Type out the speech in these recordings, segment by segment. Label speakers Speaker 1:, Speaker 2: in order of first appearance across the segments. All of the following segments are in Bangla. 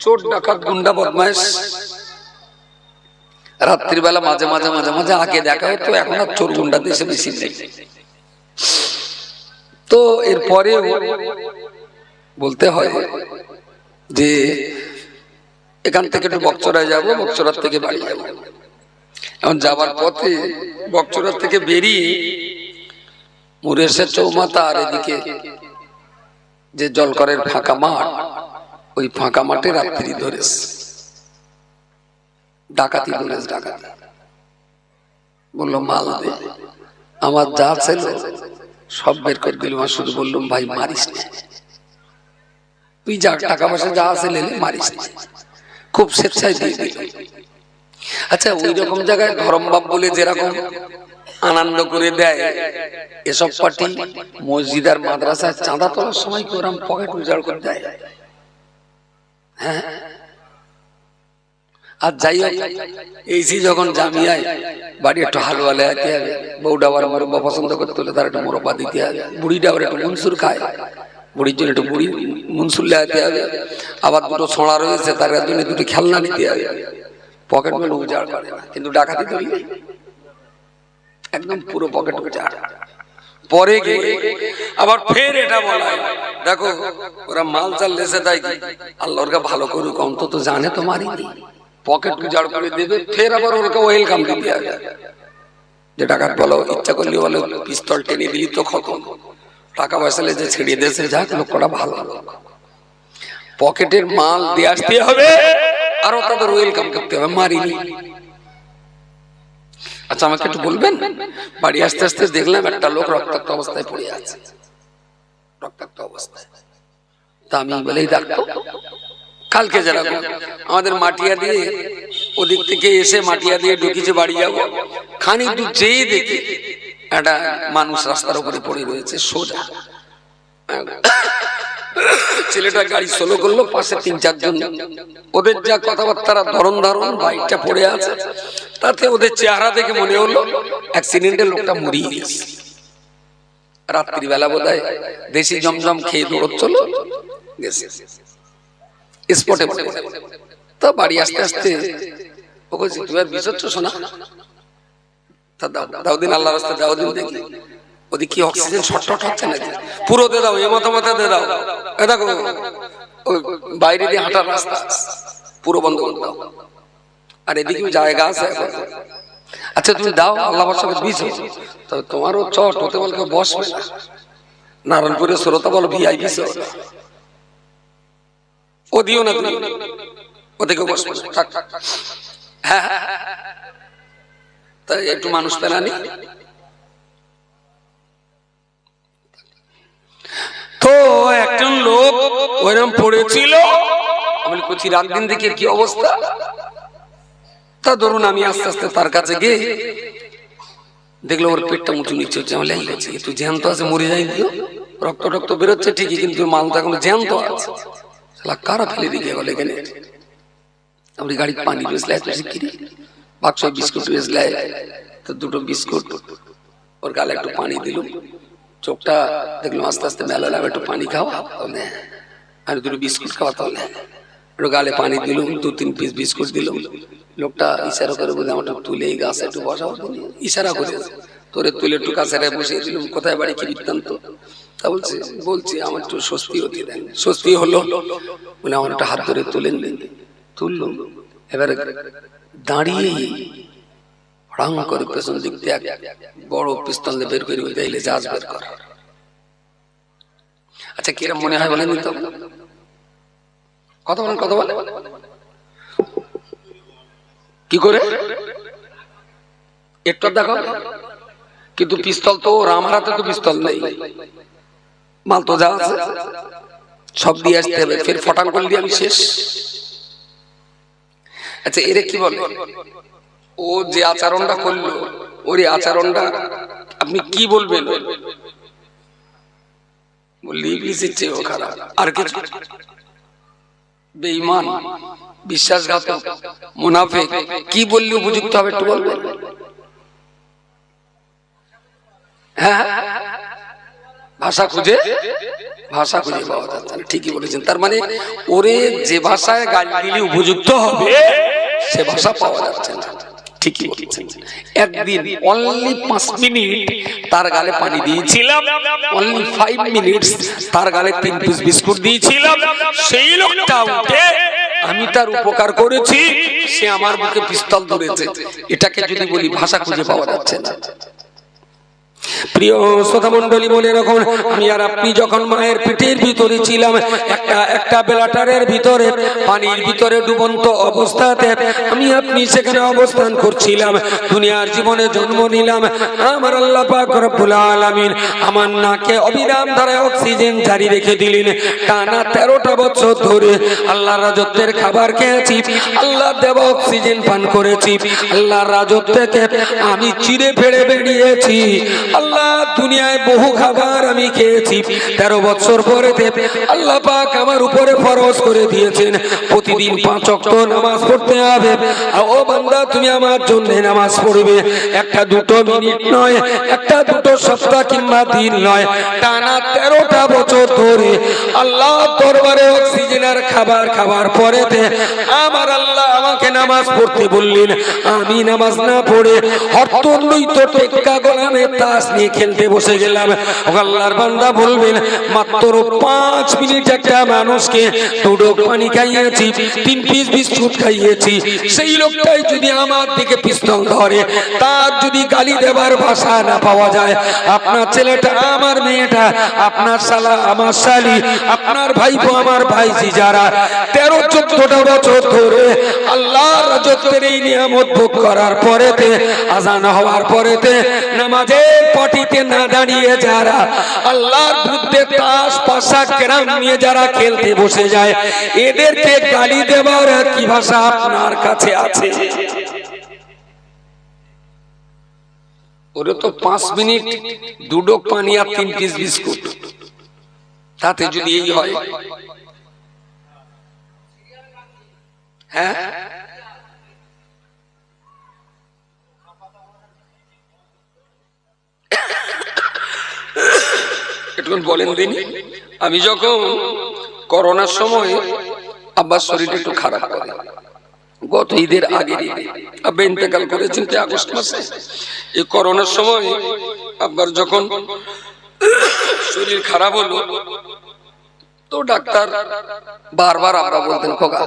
Speaker 1: চোর, ডাকাত, গুন্ডা, বদমাইশ। রাত্রিবেলা মাঝে মাঝে মাঝে মাঝে আগে দেখা হতো, এখন আর চোর, গুন্ডা দেশে বেশি নেই। তো এরপরে বলতে হয় যে, এখান থেকে একটু বকচরায় যাব, বকচরার থেকে বাড়ি যাব। এখন যাবার পথে বকচরার থেকে বেরিয়ে মুরেশের চৌমাথা আর এদিকে যে জলকরের ফাঁকা মাঠ ওই ফাঁকা মাঠে রাত্রি ধরেছে ডাকাতি ধরেছে ডাকাতি বলল, মাল দে। আমার যা ছিল সব বের করে দিল। আর শুধু বললাম, ভাই, মারিস না। তুই যা, টাকা পয়সা যা আছে লেলে মারিস না। খুব স্বেচ্ছায় দিয়ে দিল। আচ্ছা ওই রকম জায়গায় ধরম বাপ বলে যেরকম আনন্দ করে দেয়, এসব পার্টি মসজিদ আর মাদ্রাসায় চাঁদা তোলার সময় কি ওরম পকেট উজাড় করে দেয়? হ্যাঁ আর যাই হোক এইসি যখন জামিয়ায় বাড়ি একটু হালুয়া লেয়াতে হবে বউটা আবার মোরব্বা পছন্দ করতে হলে তার একটু মোরব্বা দিতে হবে, বুড়িটা আবার একটু মনসুর খায়, বুড়ির জন্য একটু বুড়ি মনসুর লেয়াতে হবে, আবার দুটো ছোঁড়া রয়েছে, তার জন্য দুটো খেলনা নিতে হবে পকেট মেলে উজাড় করে না, কিন্তু ডাকাতি ধরি একদম পুরো পকেট উজাড়। পরে গিয়ে আবার ফের এটা বলা দেখো, ওরা মাল চাল লেসে দেয় কি? আল্লাহর কা ভালো করুক অন্তত জানে তো মারিনি পকেট উজাড় করে দেবে? ফের আবার ওরকে ওয়েলকাম দিতে হবে যে টাকার বলো, ইচ্ছা করলে বলো, পিস্তল টেনে দিলি তো খতম। টাকা পয়সা লেজে ছেড়ে দিয়েছে যাক, লোকটা ভালো। পকেটের মাল দিয়ে আসতে হবে, আরও তাদের ওয়েলকাম করতে হবে। মারিনি আচ্ছা আমাকে একটু বলবেন? বাড়ি আসতে আসতে দেখলাম একটা লোক রক্তাক্ত অবস্থায় পড়ে আছে। রক্তাক্ত অবস্থায়। তা আমি বলেই ডাক্তার, কালকে যেরকম আমাদের মাটিয়া দিয়ে ওদিক থেকে এসে মাটিয়া দিয়ে ঢুকিছে বাড়ি যাব। খানিক দূর যেই দেখি একটা মানুষ রাস্তার উপরে পড়ে রয়েছে, সোজা। ছেলেটা গাড়ি সোলো করল, পাশে তিন চারজন। ওদের যা কথাবার্তা ধরন ধারণ, বাইকটা পড়ে আছে। তাতে ওদের চেহারা দেখে মনে হলো অ্যাক্সিডেন্টে লোকটা মরিয়ে গেছে। রাত্রিবেলা বোধ হয় দেশি জমজম খেয়ে দৌড়চ্ছিল গেছে। স্পটে তা বাড়ি আসতে আসতে, ও বলছে আর বিষ শোনা তা দাও দাও আল্লাহ রাস্তা দাও দিন দেখি। ওদিক কি অক্সিজেন শর্ট হচ্ছে নাকি? পুরো দে দাও, এ মাথা মাথা দে দাও। দেখো ওই বাইরে দিয়ে হাঁটার রাস্তা পুরো বন্ধ করে দাও। আর এদিকেও জায়গা আছে। আচ্ছা তুমি দাও আল্লাহ সঙ্গে বিষ তবে তোমারও চট হতে বলকে বসবে না। নারায়ণপুরের শ্রোতা বলো ভিআইপি ও দিও না তুমি। ওদিকে বসবে। হ্যাঁ হ্যাঁ, হ্যাঁ, হ্যাঁ। তাই একটু মানুষ পেলানি তো একজন লোক ওইরকম পড়েছিল। আমি কচি, রাত দিন দেখে কি অবস্থা? তা ধরুন আমি আস্তে আস্তে তার কাছে গিয়ে দেখল ওর পেটটা উঁচু নিচে হচ্ছে। আমি লেগে গেছি তুই জ্যান্ত আছে মরে যাই দিও রক্ত টক্ত বেরোচ্ছে ঠিকই, কিন্তু মাল তো এখন জ্যান্ত আছে। কারা ফেলে দিয়ে গেল এখানে? আপনি গাড়ি পানি বেসলে এত শিগগিরি বাক্স, বিস্কুট বেসলে তো দুটো বিস্কুট, ওর গালে একটু পানি দিলুম। চোখটা দেখলাম আস্তে আস্তে মেলা একটু পানি খাওয়া। আর দুটো বিস্কুট খাওয়া তাহলে। একটু গালে পানি দিলুম, দু তিন পিস বিস্কুট দিলুম। লোকটা ইশারা করে বলে আমার তুলে এই গাছে একটু বসাও। ইশারা করে। তোরে তুলে একটু কাছে বসিয়ে দিলুম, কোথায় বাড়ি কি বৃত্তান্ত? তা বলছে, বলছি, আমার একটু স্বস্তি হতে দেন। স্বস্তি হলো, বলে আমার একটা হাত ধরে তুলেন তুললো এবারে দাঁড়িয়ে হড়াং করে পেছন দিক দিয়ে বড় পিস্তল বের করে জাহাজ বের আচ্ছা কিরম মনে হয় বলেন তো? কথা বলেন কথা বলেন কি করে? একটু দেখো। কিন্তু পিস্তল তো আমার হাতে তো পিস্তল নেই। মাল তো যা আছে, সব দিয়ে আসতে হবে। ফের ফটাং করলে আমি শেষ। আচ্ছা এরে কি বলে? ও যে আচরণটা করল, ওর এই আচরণটা আপনি কি বলবেন? বললি চেয়েও খারাপ। আর কিছু? বেঈমান বিশ্বাসঘাতক মুনাফিক কি বললে উপযুক্ত হবে একটু বলবেন হ্যাঁ ভাষা খুঁজে ভাষা খুঁজে পাওয়া যাচ্ছে ঠিকই বলেছেন তার মানে ওরে যে ভাষায় গালি দিলে উপযুক্ত হবে সে ভাষা পাওয়া যাচ্ছে না ঠিকই একদিন অনলি পাঁচ মিনিট তার গালে পানি দিয়েছিলাম অনলি ফাইভ মিনিটস তার গালে তিন পিস বিস্কুট দিয়েছিলাম। সেই লোকটা উঠে আমি তার উপকার করেছি, সে আমার মুখে পিস্তল ধরেছে। এটাকে যদি বলি ভাষা খুঁজে পাওয়া যাচ্ছে না। আমার আল্লাহ নাকে অবিরাম ধারায় অক্সিজেন জারি রেখে দিলেন। টানা তেরোটা বছর ধরে আল্লাহ রাজত্বের খাবার খেয়েছি আল্লাহ দেব অক্সিজেন পান করেছি, আল্লাহর রাজত্ব থেকে আমি চিড়ে ফেড়ে বেরিয়েছি। আল্লাহ দুনিয়ায় বহু খাবার আমি খেয়েছি। তেরো বছর পরেতে আল্লাহ পাক আমার উপরে ফরজ করে দিয়েছেন। প্রতিদিন পাঁচ অক্ট নামাজ পড়তে হবে। ও বান্দা, তুমি আমার জন্য নামাজ পড়বে। একটা দুটো মিনিট নয়, একটা দুটো সপ্তাহ কিংবা দিন নয়, টানা তেরোটা বছর ধরে আল্লাহ দরবারে অক্সিজেনের খাবার খাবার পরেতে আমার আল্লাহ আমাকে নামাজ পড়তে বললেন, আমি নামাজ না পড়ে হরতন্ডই তো টেক্কা গোলামে তাস নিয়ে খেলতে বসে গেলাম। আল্লাহর বান্দা বলবেন, মাত্র পাঁচ মিনিট একটা মানুষকে দুটো পানি খাইয়েছি, তিন পিস বিস্কুট খাইয়েছি। সেই লোকটাই যদি আমার দিকে পিস্তল ধরে, তার যদি গালি দেবার ভাষা না পাওয়া যায়, আপনার ছেলেটা, আমার মেয়েটা, আপনার শালা, আমার শালি, আপনার ভাইপো, আমার ভাইজি যারা তেরো, চোদ্দটা বছর ধরে আল্লাহ রাজত্বের এই নিয়ামত ভোগ করার পরেতে, আজান হওয়ার পরেতে, নামাজের পটিতে না দাঁড়িয়ে যারা আল্লাহর বিরুদ্ধে তাস পাশা কেরাম নিয়ে যারা খেলতে বসে যায়, এদেরকে গালি দেবার কি ভাষা আপনার কাছে আছে। ওরে তো পাঁচ মিনিট দুটো পানি আর তিন পিস বিস্কুট। তাতে যদি এই হয় হ্যাঁ? একটু বলেন দিন, আমি যখন করোনার সময় আব্বার শরীরটা একটু খারাপ করে, গত ঈদের আগে আব্বা ইন্তেকাল করেছেন তো আগস্ট মাসে, এই করোনার সময় আব্বার যখন শরীর খারাপ হলো, তো ডাক্তার বারবার আব্বা বলতেন, খোকা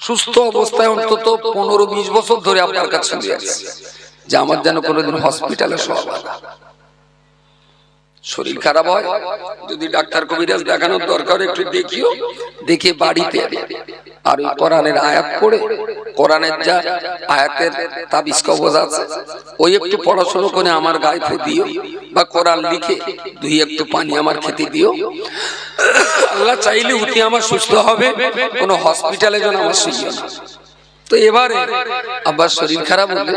Speaker 1: সুস্থ অবস্থায় অন্তত পনেরো বিশ বছর ধরে আপনার কাছে যে আমার যেন কোনোদিন হসপিটালে সব শরীর খারাপ হয়, যদি ডাক্তার কবিরাজ দেখানোর দরকার, একটু দেখিও, দেখে বাড়িতে আর ওই কোরআনের আয়াত পড়ে, কোরআনের যা আয়াতের তাবিজ কবজ আছে, ওই একটু পড়াশোনা করে আমার গায়ে দিও, বা কোরআন লিখে দুই একটু পানি আমার খেতে দিও। আল্লাহ চাইলে উঠে আমার সুস্থ হবে, কোনো হসপিটালে যেন আমার সুস্থ তো এবারে আব্বার শরীর খারাপ হলে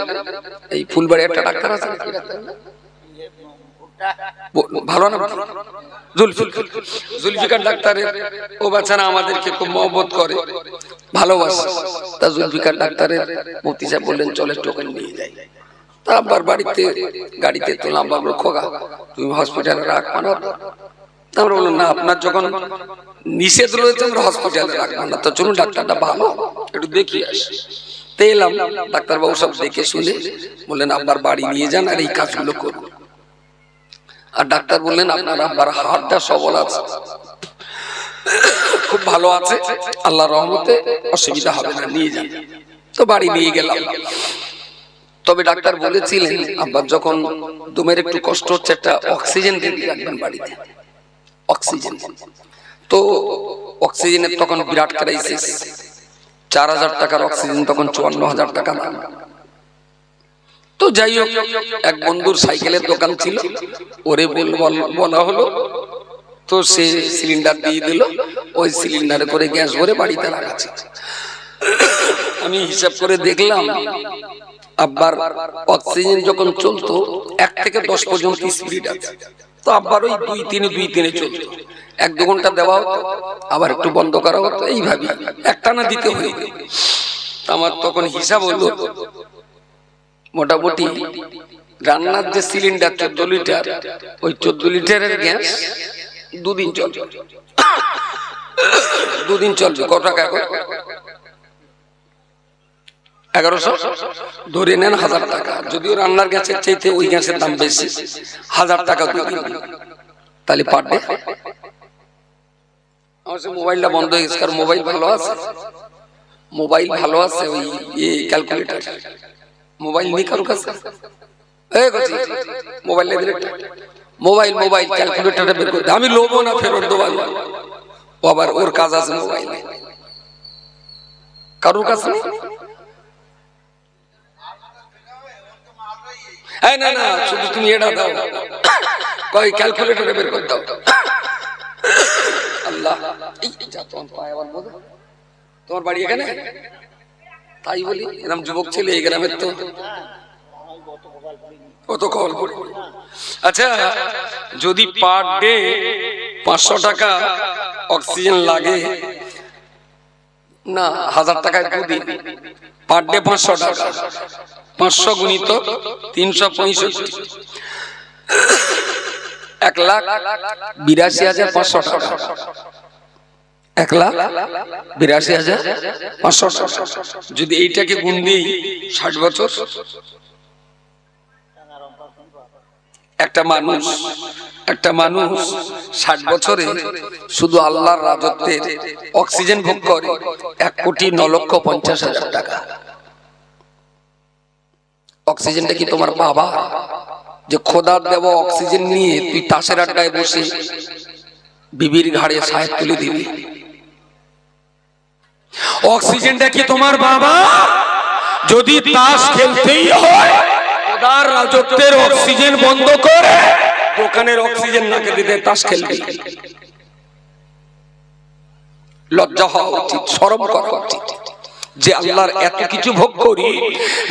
Speaker 1: এই ফুলবাড়ি একটা ডাক্তার আছে ভালো না? জুলফিকার ডাক্তারের ও বাচ্চারা আমাদেরকে খুব মহব্বত করে, ভালোবাসে। তা জুলফিকার ডাক্তারের সাহেব বললেন, চলে টোকেন নিয়ে যাই। তা আব্বার বাড়িতে, গাড়িতে তোলাম বাবু খোকা, তুমি হসপিটালে রাখবা না তা আমরা বললাম, না, আপনার যখন নিষেধ রয়েছে, আমরা হসপিটালে রাখব না। তো চলুন, ডাক্তারটা ভালো, একটু দেখি আসি। তো এলাম, ডাক্তারবাবু সব দেখে শুনে বললেন, আব্বার বাড়ি নিয়ে যান আর এই কাজগুলো করুন। আর ডাক্তার বললেন, আপনার আব্বার হাড়টা সবল আছে। খুব ভালো আছে। আল্লাহ রহমতে অসুবিধা হবে না, নিয়ে যান। তো বাড়ি নিয়ে গেলাম। তবে ডাক্তার বলেছিলেন, আব্বার যখন দমের একটু কষ্ট হচ্ছে, একটা অক্সিজেন দিয়ে রাখবেন বাড়িতে। অক্সিজেন। তো অক্সিজেনের তখন বিরাট ক্রাইসিস চার হাজার টাকার অক্সিজেন তখন চুয়ান্ন হাজার টাকা দাম তো যাই হোক, এক বন্ধুর সাইকেলের দোকান ছিল। ওরে বল- হলো, তো সে সিলিন্ডার দিয়ে দিল। ওই সিলিন্ডারে করে গ্যাস ভরে বাড়িতে ছিল। আমি হিসাব করে দেখলাম, আব্বার অক্সিজেন যখন চলতো, এক থেকে দশ পর্যন্ত স্পিড আছে। তো আব্বার ওই দুই তিনে দুই তিনে চলতো। এক দু ঘণ্টা দেওয়া হতো, আবার একটু বন্ধ করা হতো। এইভাবে একটা না দিতে হয়ে আমার তখন হিসাব হলো মোটামুটি রান্নার যে সিলিন্ডার চোদ্দ লিটার ওই চোদ্দ লিটারের গ্যাস দুদিন চলবে দুদিন চলবে। কত টাকা এখন? এগারোশো? ধরে নেন হাজার টাকা। যদিও রান্নার গ্যাসের চাইতে ওই গ্যাসের দাম বেশি। হাজার টাকা তাহলে পারবে আমার মোবাইলটা বন্ধ হয়ে গেছে, কারণ মোবাইল ভালো আছে। মোবাইল ভালো আছে ওই ক্যালকুলেটার। মোবাইল নেই কারও কাছে এই গছি, মোবাইল নেই দিলে একটা। মোবাইল মোবাইল ক্যালকুলেটারে বের করতে আমি লোবো না ফেরত দেবো আমি। ও আবার ওর কাজ আছে মোবাইলে কারোর কাছে নেই? এই না না শুধু তুমি এটা দাও কই ক্যালকুলেটরে বের করে দাও আল্লাহ এই যা তোমার পায়ে আবার বোধ তোমার বাড়ি এখানে তাই বলি এরকম যুবক ছেলে এই গ্রামের তো। কত কল আচ্ছা যদি পার ডে পাঁচশো টাকা অক্সিজেন লাগে, না, হাজার টাকায় দুদিন পার ডে পাঁচশো টাকা, পাঁচশো গুণিত তিনশো পঁয়ষট্টি। এক লাখ বিরাশি হাজার পাঁচশো টাকা। এক লাখ বিরাশি হাজার পাঁচশো যদি এইটাকে গুণ দিই, ষাট বছর। একটা মানুষ একটা মানুষ ষাট বছরে শুধু আল্লাহর রাজত্বের অক্সিজেন ভোগ করে, এক কোটি ন লক্ষ পঞ্চাশ হাজার টাকা। অক্সিজেনটা কি তোমার বাবা? যে খোদার দেব অক্সিজেন নিয়ে তুই তাসের আড্ডায় বসে বিবির ঘাড়ে সাহেব তুলে দিবি। অক্সিজেনটা কি তোমার বাবা? যদি তাস খেলতেই হয় খোদার রাজত্বের অক্সিজেন বন্ধ করে দোকানের অক্সিজেন নাকে দিতে তাস খেলবি। লজ্জা হওয়া উচিত সরম করা উচিত। যে আল্লাহর এত কিছু ভোগ করি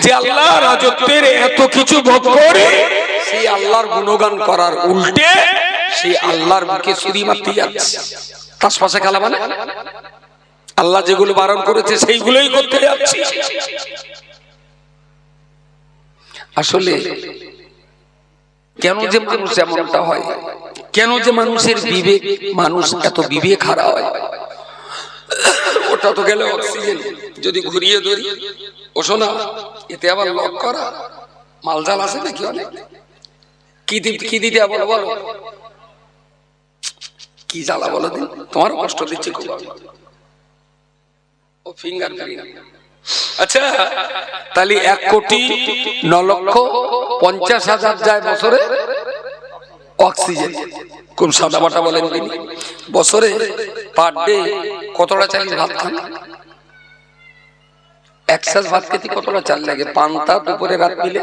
Speaker 1: যে আল্লাহ রাজত্বের এত কিছু ভোগ করি সেই আল্লাহর গুণগান করার উল্টে সেই আল্লাহর মুখে সুরি মারতে যাচ্ছে। তাস পাশে খেলা মানে? আল্লাহ যেগুলো বারণ করেছে, সেইগুলোই করতে যাচ্ছি। আসলে কেন যে মানুষ এমনটা হয়? কেন যে মানুষের বিবেক মানুষ এত বিবেক হারা হয়? ওটা তো গেলে অক্সিজেন। যদি ঘুরিয়ে ধরি, ও শোনা, এতে আবার লক করা। মালজাল আছে নাকি অনেক? কি কি দিতে বলো বলো? কি জ্বালা বলো দিন? তোমার কষ্ট দিচ্ছে খুব। ও ফিঙ্গার আচ্ছা তাহলে এক কোটি ন লক্ষ পঞ্চাশ হাজার যায় বছরে অক্সিজেন। কোন সাদা বাটা বলেন তিনি? বছরে পার ডে কতটা চাল ভাত খান? একসাথ ভাত খেতে কতটা চাল লাগে? পান্তা দুপুরে রাত মিলে?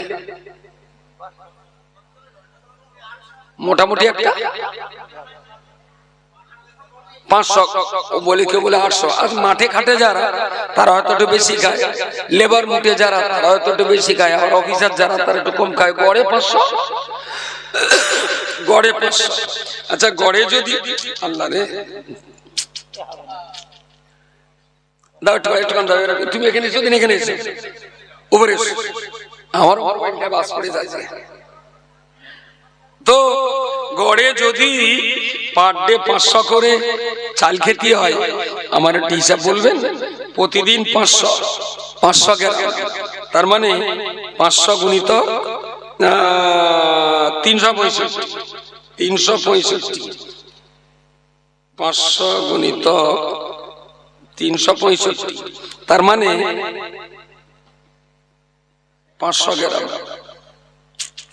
Speaker 1: মোটামুটি একটা? পাঁচশো ও কেউ বলে আটশো। আর মাঠে খাটে যারা, তারা হয়তো একটু বেশি খায়। লেবার মুটে যারা, তারা হয়তো বেশি খায়। আর অফিসার যারা, তারা একটু কম খায়। গড়ে পাঁচশো। গড়ে আচ্ছা গড়ে যদি দাও একটু একটু দাও তুমি এখানে এসো দিন এখানে এসো। আমার তো গড়ে যদি পার ডে পাঁচশো করে চাল খেতে হয়, আমার একটু হিসাব বলবেন? প্রতিদিন পাঁচশো পাঁচশো তার মানে পাঁচশো গুণিত তিনশো পঁয়ষট্টি। তিনশো পঁয়ষট্টি। পাঁচশো গুণিত তিনশো পঁয়ষট্টি। তার মানে পাঁচশো গ্রাম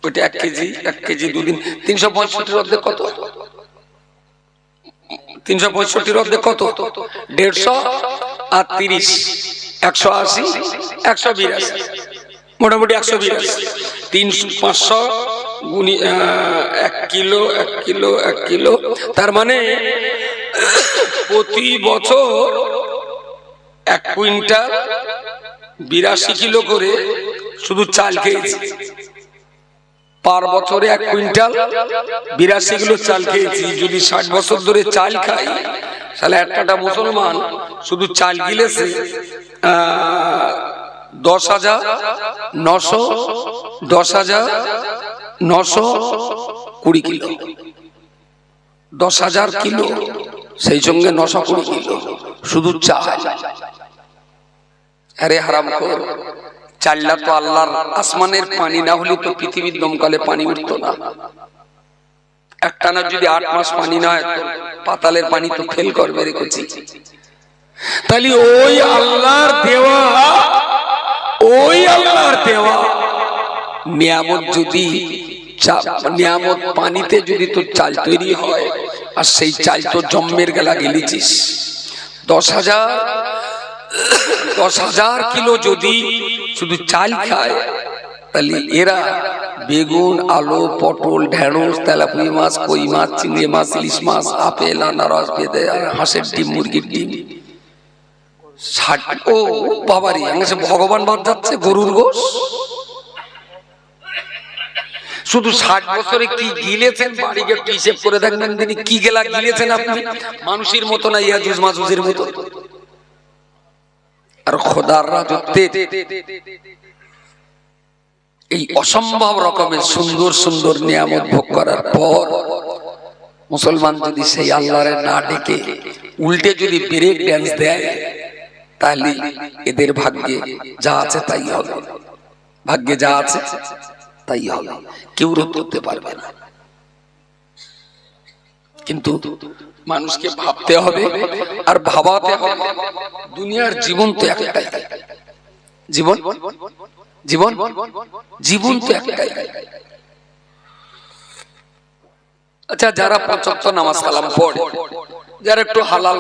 Speaker 1: ওইটা এক কেজি এক কেজি দুদিন, তিনশো পঁয়ষট্টির অর্ধেক কত? তিনশো পঁয়ষট্টির অর্ধেক কত? দেড়শো আর তিরিশ, একশো আশি, একশো বিরাশি, মোটামুটি একশো বিরাশি। তিনশো পাঁচশো গুণি এক কিলো এক কিলো এক কিলো। তার মানে প্রতি বছর এক কুইন্টাল বিরাশি কিলো করে শুধু চাল খেয়েছি। পার বছরে এক কুইন্টাল? বিরাশি কিলো চাল খেয়েছি, যদি ষাট বছর ধরে চাল খাই, তাহলে একটা মুসলমান শুধু চাল গিলেছে দশ হাজার নশো, দশ হাজার নশো কুড়ি কিলো। দশ হাজার কিলো, সেই সঙ্গে নশো কুড়ি কিলো, শুধু চাল। আরে হারাম কর চাল্লা তো আল্লাহর আসমানের পানি না হলে তো পৃথিবীর দমকালে পানি উঠতো না। একটানা যদি আট মাস পানি না হয় পাতালের পানি তো ফেল করবে রেখেছি তাহলে ওই আল্লাহর দেওয়া ওই আল্লাহর দেওয়া নিয়ামত যদি নিয়ামত পানিতে যদি তোর চাল তৈরি হয় আর সেই চাল তো জম্মের গেলা গেলিছিস। দশ হাজার দশ হাজার কিলো যদি শুধু চাল খায়। তাহলে এরা বেগুন, আলু, পটল, ঢেঁড়স তেলাপুরি মাছ, কই মাছ, চিংড়ি মাছ, ইলিশ মাছ, আপেল, আনারস বেঁধে হাঁসের ডিম, মুরগির ডিম। ষাট ও বাবারি সে ভগবান বাদ যাচ্ছে গরুর গোশ? শুধু ষাট বছরে কি গিলেছেন? বাড়ি গিয়ে একটু হিসেব করে দেখবেন তিনি কি গেলা গিলেছেন আপনি? মানুষের মতো না ইয়াজুজ মাজুজের মতো। আর খোদার রাজত্বে এই অসম্ভব রকমের সুন্দর সুন্দর নিয়ামত ভোগ করার পর মুসলমান যদি সেই আল্লাহরে না ডেকে উল্টে যদি ব্রেক ড্যান্স দেয়, তাহলে এদের ভাগ্যে যা আছে তাই হবে। ভাগ্যে যা আছে তাই হবে। কেউ রোধ করতে পারবে না। কিন্তু মানুষকে ভাবতে হবে আর ভাবাতে হবে দুনিয়ার জীবন তো একটাই। জীবন? জীবন? জীবন তো একটাই। আচ্ছা যারা পঁচাত্তর নামাজ কালাম পড়ে, যারা একটু হালাল